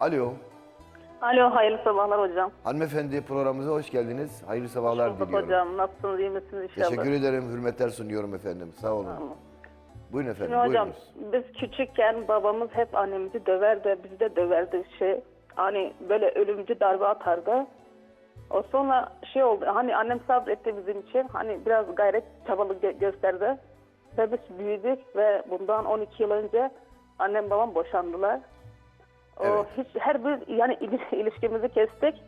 Alo. Alo, hayırlı sabahlar hocam. Hanımefendi programımıza hoş geldiniz. Hayırlı sabahlar Bulduk diliyorum. hocam. Nasılsınız, iyi misiniz inşallah? Teşekkür ederim. Hürmetler sunuyorum efendim. Sağ olun. Buyurun efendim. Şimdi hocam, buyurunuz. biz küçükken babamız hep annemizi döverdi, bizi de döverdi şey. Hani böyle ölümcü darbe atardı. O sonra şey oldu, hani annem sabretti bizim için. Hani biraz gayret çabalı gö- gösterdi. Ve biz büyüdük ve bundan 12 yıl önce annem babam boşandılar. O Evet. hiç her bir yani ili- ilişkimizi kestik.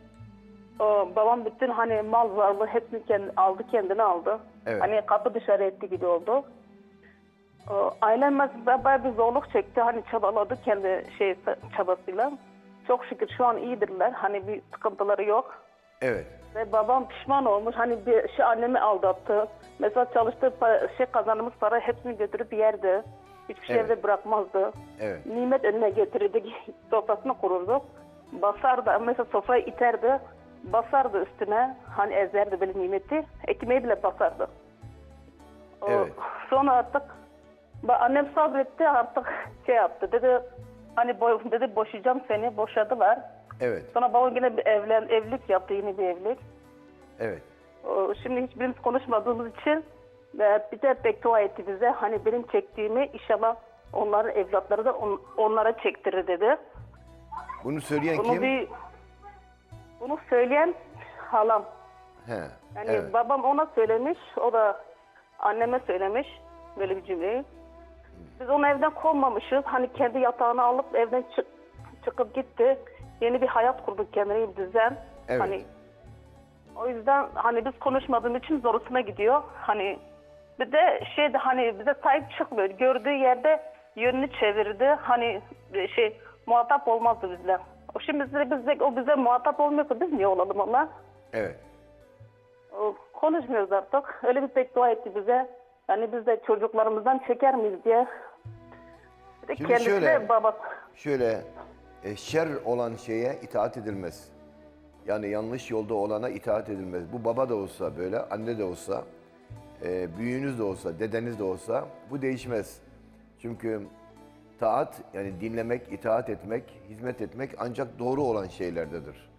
O, babam bütün hani mal varlığı hepsini kendi, aldı kendine aldı. Evet. Hani kapı dışarı etti gibi oldu. O, ailem bayağı bir zorluk çekti. Hani çabaladı kendi şey çabasıyla. Çok şükür şu an iyidirler. Hani bir sıkıntıları yok. Evet. Ve babam pişman olmuş. Hani bir şey annemi aldattı. Mesela çalıştığı para, şey kazandığımız para hepsini götürüp yerdi. Hiçbir şey Evet. evde bırakmazdı. Evet. Nimet önüne getirirdi. Sofrasını kururdu. Basardı. Mesela sofrayı iterdi. Basardı üstüne. Hani ezerdi böyle nimeti. Ekmeği bile basardı. O, Evet. Sonra artık annem sabretti artık şey yaptı. Dedi hani boy, dedi boşayacağım seni. Boşadılar. Evet. Sonra babam yine bir evlen, evlilik yaptı. Yeni bir evlilik. Evet. O, Şimdi hiçbirimiz konuşmadığımız için e, bir de beddua etti bize. Hani benim çektiğimi inşallah onların evlatları da on- onlara çektirir dedi. Bunu söyleyen Bunu kim? bir bunu söyleyen halam. He. Yani evet. babam ona söylemiş, o da anneme söylemiş böyle bir cümleyi. Biz onu evden kovmamışız. Hani kendi yatağını alıp evden çık- çıkıp gitti. Yeni bir hayat kurduk kendine bir düzen. Evet. Hani o yüzden hani biz konuşmadığımız için zorusuna gidiyor. Hani bir de şey de hani bize sahip çıkmıyor. Gördüğü yerde yönünü çevirdi. Hani şey muhatap olmazdı bizle. O şimdi bize, bize, o bize muhatap olmuyorsa biz niye olalım ona? Evet. O, Konuşmuyoruz artık. Öyle bir beddua etti bize. Yani biz de çocuklarımızdan çeker miyiz diye. Bir de Şimdi kendisi şöyle- de babası. Şöyle e, şer olan şeye itaat edilmez. Yani yanlış yolda olana itaat edilmez. Bu baba da olsa böyle, anne de olsa, e, büyüğünüz de olsa, dedeniz de olsa bu değişmez. Çünkü taat yani dinlemek, itaat etmek, hizmet etmek ancak doğru olan şeylerdedir.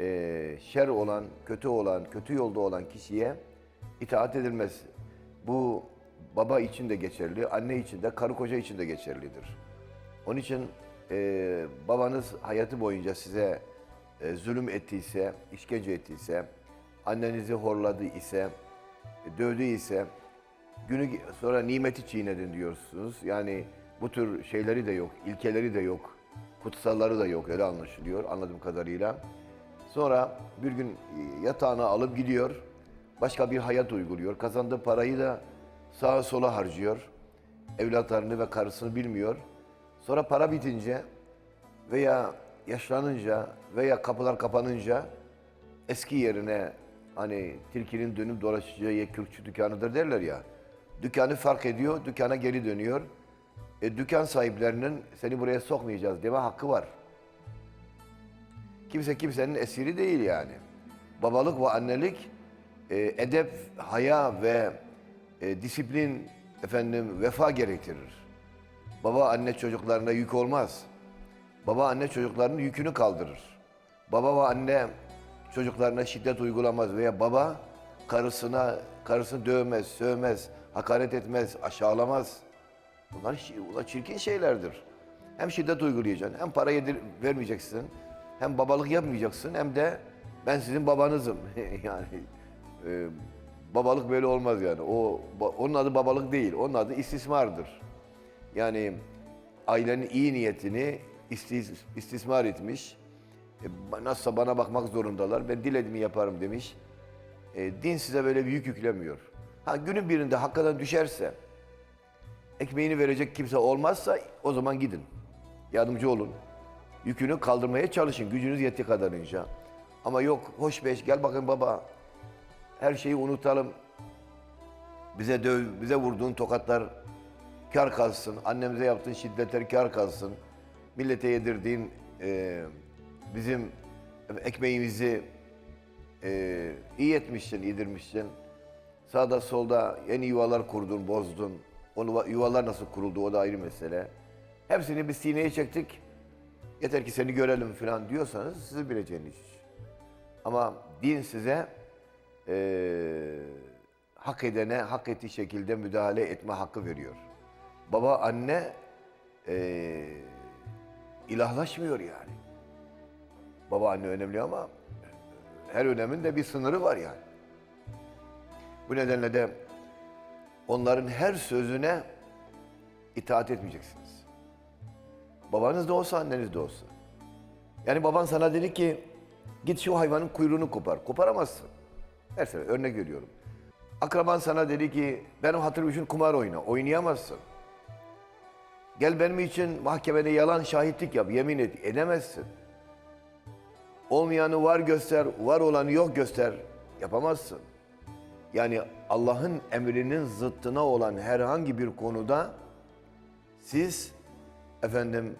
E, şer olan, kötü olan, kötü yolda olan kişiye itaat edilmez. Bu baba için de geçerli, anne için de, karı koca için de geçerlidir. Onun için e, babanız hayatı boyunca size e, zulüm ettiyse, işkence ettiyse, annenizi horladı ise, dövdü ise, günü sonra nimeti çiğnedin diyorsunuz. Yani bu tür şeyleri de yok, ilkeleri de yok, kutsalları da yok öyle anlaşılıyor anladığım kadarıyla. Sonra bir gün e, yatağına alıp gidiyor, başka bir hayat uyguluyor. Kazandığı parayı da sağa sola harcıyor. Evlatlarını ve karısını bilmiyor. Sonra para bitince veya yaşlanınca veya kapılar kapanınca eski yerine hani tilkinin dönüp dolaşacağı yer kürkçü dükkanıdır derler ya. Dükkanı fark ediyor, dükkana geri dönüyor. E, dükkan sahiplerinin seni buraya sokmayacağız deme hakkı var. Kimse kimsenin esiri değil yani. Babalık ve annelik e, edep, haya ve e, disiplin, efendim vefa gerektirir. Baba anne çocuklarına yük olmaz. Baba anne çocuklarının yükünü kaldırır. Baba ve anne çocuklarına şiddet uygulamaz veya baba karısına karısını dövmez, sövmez, hakaret etmez, aşağılamaz. Bunlar, bunlar çirkin şeylerdir. Hem şiddet uygulayacaksın, hem para yedir, vermeyeceksin, hem babalık yapmayacaksın, hem de ben sizin babanızım. yani e, babalık böyle olmaz yani. O onun adı babalık değil, onun adı istismardır. Yani ailenin iyi niyetini istis- istismar etmiş. E, nasılsa bana bakmak zorundalar. Ben dilediğimi yaparım demiş. E, din size böyle bir yük yüklemiyor. Ha günün birinde hakikaten düşerse, ekmeğini verecek kimse olmazsa o zaman gidin. Yardımcı olun. Yükünü kaldırmaya çalışın gücünüz yettiği kadarınca. Ama yok hoş beş gel bakın baba. Her şeyi unutalım. Bize döv, bize vurduğun tokatlar kar kalsın. Annemize yaptığın şiddetler kar kalsın. Millete yedirdiğin e, bizim ekmeğimizi e, iyi etmişsin, yedirmişsin. Sağda solda yeni yuvalar kurdun, bozdun. Onu yuvalar nasıl kuruldu o da ayrı mesele. Hepsini biz sineye çektik. Yeter ki seni görelim falan diyorsanız sizi bileceğiniz iş. Ama din size eee, hak edene hak ettiği şekilde müdahale etme hakkı veriyor. Baba, anne eee, ilahlaşmıyor yani. Baba, anne önemli ama her önemin de bir sınırı var yani. Bu nedenle de onların her sözüne itaat etmeyeceksiniz. Babanız da olsa, anneniz de olsa. Yani baban sana dedi ki git şu hayvanın kuyruğunu kopar. Koparamazsın. Mesela örnek veriyorum. Akraban sana dedi ki benim hatırım için kumar oyna. Oynayamazsın. Gel benim için mahkemede yalan şahitlik yap. Yemin et. Edemezsin. Olmayanı var göster, var olanı yok göster. Yapamazsın. Yani Allah'ın emrinin zıttına olan herhangi bir konuda siz efendim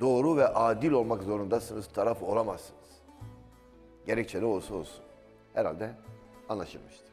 doğru ve adil olmak zorundasınız, taraf olamazsınız. Gerekçeli olsa olsun. Herhalde anlaşılmıştır.